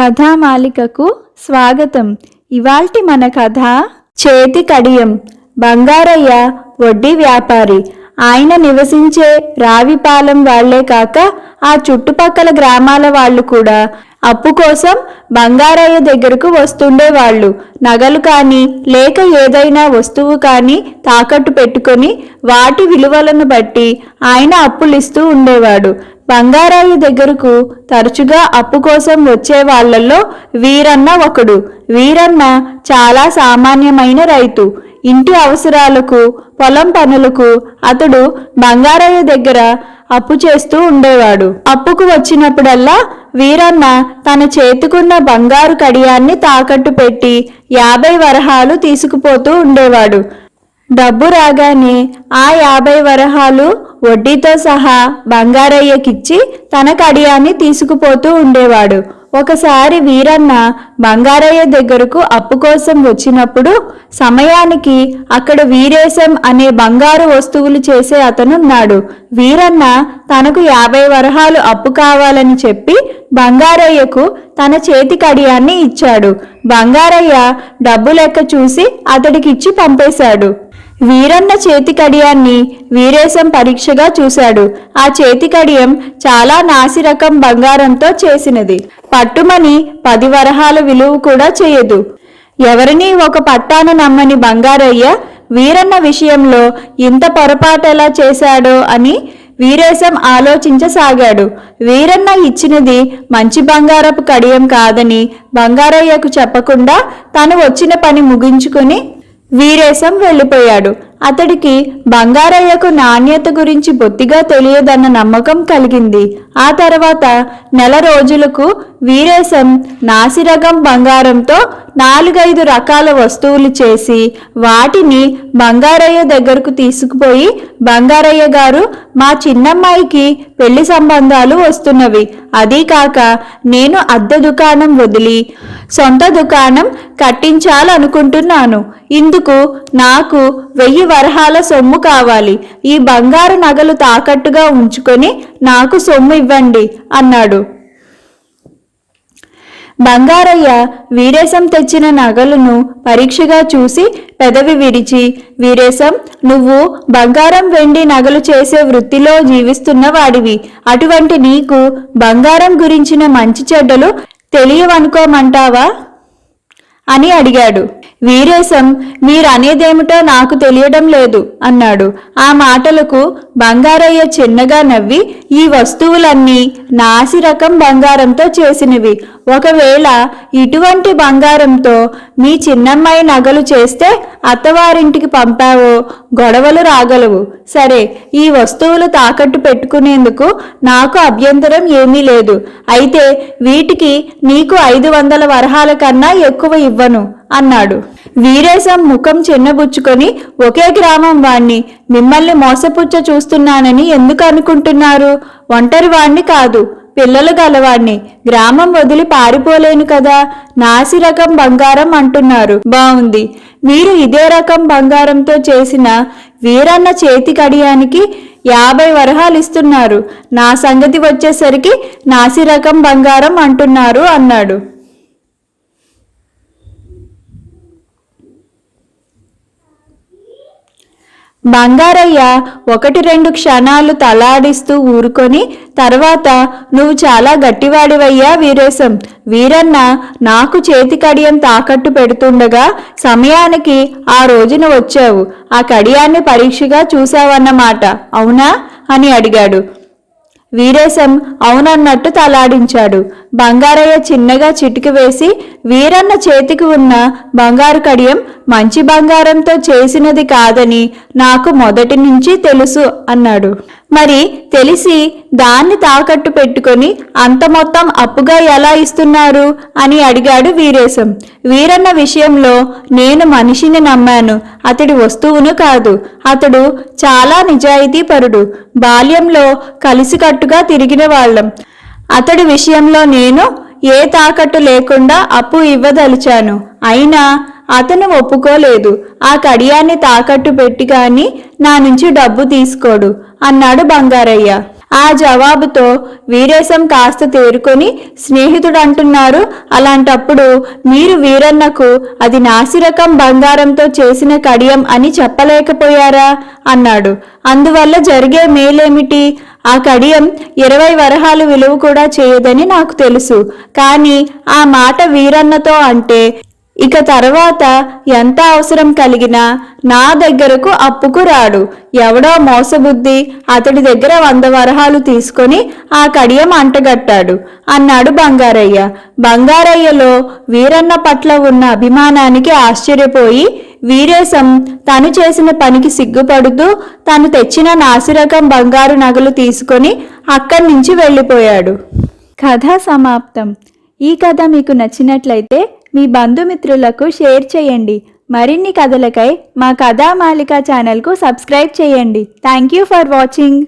కథామాలికకు స్వాగతం. ఇవాల్టి మన కథ చేతి కడియం. బంగారయ్య వడ్డీ వ్యాపారి. ఆయన నివసించే రావిపాలెం వాళ్ళే కాక ఆ చుట్టుపక్కల గ్రామాల వాళ్ళు కూడా అప్పు కోసం బంగారయ్య దగ్గరకు వస్తుండేవాళ్ళు. నగలు కానీ లేక ఏదైనా వస్తువు కానీ తాకట్టు పెట్టుకొని వాటి విలువలను బట్టి ఆయన అప్పులిస్తూ ఉండేవాడు. బంగారయ్య దగ్గరకు తరచుగా అప్పు కోసం వచ్చే వాళ్ళల్లో వీరన్న ఒకడు. వీరన్న చాలా సామాన్యమైన రైతు. ఇంటి అవసరాలకు పొలం పనులకు అతడు బంగారయ్య దగ్గర అప్పు చేస్తూ ఉండేవాడు. అప్పుకు వచ్చినప్పుడల్లా వీరన్న తన చేతికున్న బంగారు కడియాన్ని తాకట్టు పెట్టి యాభై వరహాలు తీసుకుపోతూ ఉండేవాడు. డబ్బు రాగానే ఆ యాభై వరహాలు వడ్డీతో సహా బంగారయ్యకిచ్చి తన కడియాన్ని తీసుకుపోతూ ఉండేవాడు. ఒకసారి వీరన్న బంగారయ్య దగ్గరకు అప్పు కోసం వచ్చినప్పుడు సమయానికి అక్కడ వీరేశం అనే బంగారు వస్తువులు చేసే అతనున్నాడు. వీరన్న తనకు యాభై వరహాలు అప్పు కావాలని చెప్పి బంగారయ్యకు తన చేతి కడియాన్ని ఇచ్చాడు. బంగారయ్య డబ్బు లెక్క చూసి అతడికిచ్చి పంపేశాడు. వీరన్న చేతి కడియాన్ని వీరేశం పరీక్షగా చూశాడు. ఆ చేతి కడియం చాలా నాసిరకం బంగారంతో చేసినది. పట్టుమని పది వరహాల విలువ కూడా చేయదు. ఎవరిని ఒక పట్టాన నమ్మని బంగారయ్య వీరన్న విషయంలో ఇంత పొరపాటెలా చేశాడో అని వీరేశం ఆలోచించసాగాడు. వీరన్న ఇచ్చినది మంచి బంగారపు కడియం కాదని బంగారయ్యకు చెప్పకుండా తను వచ్చిన పని ముగించుకుని వీరేశం వెళ్ళిపోయాడు. అతడికి బంగారయ్యకు నాణ్యత గురించి బొత్తిగా తెలియదన్న నమ్మకం కలిగింది. ఆ తర్వాత నెల రోజులకు వీరేశం నాసిరకం బంగారంతో నాలుగైదు రకాల వస్తువులు చేసి వాటిని బంగారయ్య దగ్గరకు తీసుకుపోయి బంగారయ్య గారు మా చిన్నమ్మాయికి పెళ్ళి సంబంధాలు వస్తున్నవి. అదీ కాక నేను అద్దె దుకాణం వదిలి సొంత దుకాణం కట్టించాలనుకుంటున్నాను. ఇందుకు నాకు వెయ్యి వరహాల సొమ్ము కావాలి. ఈ బంగారు నగలు తాకట్టుగా ఉంచుకొని నాకు సొమ్ము ఇవ్వండి అన్నాడు. బంగారయ్య వీరేశం తెచ్చిన నగలను పరీక్షగా చూసి పెదవి విరిచి వీరేశం నువ్వు బంగారం వెండి నగలు చేసే వృత్తిలో జీవిస్తున్న వాడివి అటువంటి నీకు బంగారం గురించిన మంచి చెడ్డలు తెలియవనుకోమంటావా అని అడిగాడు. వీరేశం మీరనేదేమిటో నాకు తెలియడం లేదు అన్నాడు. ఆ మాటలకు బంగారయ్య చిన్నగా నవ్వి ఈ వస్తువులన్నీ నాసి రకం బంగారంతో చేసినవి. ఒకవేళ ఇటువంటి బంగారంతో మీ చిన్నమ్మాయి నగలు చేస్తే అత్తవారింటికి పంపావో? గొడవలు రాగలవు. సరే ఈ వస్తువులు తాకట్టు పెట్టుకునేందుకు నాకు అభ్యంతరం ఏమీ లేదు. అయితే వీటికి నీకు ఐదు వందల వరహాల కన్నా ఎక్కువ ఇవ్వను. అన్నాడు. వీరేశం ముఖం చిన్నబుచ్చుకొని ఒకే గ్రామం వాణ్ణి. మిమ్మల్ని మోసపుచ్చ చూస్తున్నానని ఎందుకు అనుకుంటున్నారు? ఒంటరి వాణ్ణి కాదు పిల్లలు గలవాణ్ణి. గ్రామం వదిలి పారిపోలేను కదా. నాసి రకం బంగారం అంటున్నారు. బావుంది. మీరు ఇదే రకం బంగారంతో చేసిన వీరన్న చేతి కడియానికి యాభై వరహాలు ఇస్తున్నారు. నా సంగతి వచ్చేసరికి నాసి రకం బంగారం అంటున్నారు అన్నాడు. బంగారయ్య ఒకటి రెండు క్షణాలు తలాడిస్తూ ఊరుకొని తర్వాత నువ్వు చాలా గట్టివాడివయ్యా వీరేశం. వీరన్న నాకు చేతి కడియం తాకట్టు పెడుతుండగా సమయానికి ఆ రోజున వచ్చావు. ఆ కడియాన్ని పరీక్షగా చూశావన్నమాట. అవునా? అని అడిగాడు. వీరేశం అవునన్నట్టు తలాడించాడు. బంగారయ్య చిన్నగా చిటికి వేసి వీరన్న చేతికి ఉన్న బంగారు కడియం మంచి బంగారంతో చేసినది కాదని నాకు మొదటి నుంచి తెలుసు అన్నాడు. మరి తెలిసి దాన్ని తాకట్టు పెట్టుకొని అంత మొత్తం అప్పుగా ఎలా ఇస్తున్నారు? అని అడిగాడు వీరేశం. వీరన్న విషయంలో నేను మనిషిని నమ్మాను. అతడి వస్తువును కాదు. అతడు చాలా నిజాయితీపరుడు. బాల్యంలో కలిసికట్టుగా తిరిగిన వాళ్ళం. అతడి విషయంలో నేను ఏ తాకట్టు లేకుండా అప్పు ఇవ్వదలిచాను. అయినా అతను ఒప్పుకోలేదు. ఆ కడియాన్ని తాకట్టు పెట్టి కానీ నా నుంచి డబ్బు తీసుకోడు అన్నాడు బంగారయ్య. ఆ జవాబుతో వీరేశం కాస్త తేరుకొని స్నేహితుడు అంటున్నారు అలాంటప్పుడు మీరు వీరన్నకు అది నాసిరకం బంగారంతో చేసిన కడియం అని చెప్పలేకపోయారా? అన్నాడు. అందువల్ల జరిగే మేలేమిటి? ఆ కడియం ఇరవై వరహాలు విలువ కూడా చేయదని నాకు తెలుసు. కానీ ఆ మాట వీరన్నతో అంటే ఇక తర్వాత ఎంత అవసరం కలిగినా నా దగ్గరకు అప్పుకు రాడు. ఎవడో మోసబుద్ధి అతడి దగ్గర వంద వరహాలు తీసుకొని ఆ కడియం అంటగట్టాడు. అన్నాడు బంగారయ్య. బంగారయ్యలో వీరన్న పట్ల ఉన్న అభిమానానికి ఆశ్చర్యపోయి వీరేశం తను చేసిన పనికి సిగ్గుపడుతూ తను తెచ్చిన నాసిరకం బంగారు నగలు తీసుకొని అక్కడి నుంచి వెళ్ళిపోయాడు. కథ సమాప్తం. ఈ కథ మీకు నచ్చినట్లయితే మీ బంధుమిత్రులకు షేర్ చేయండి. మరిన్ని కథలకై మా కథామాలిక ఛానల్కు సబ్స్క్రైబ్ చేయండి. Thank you for watching.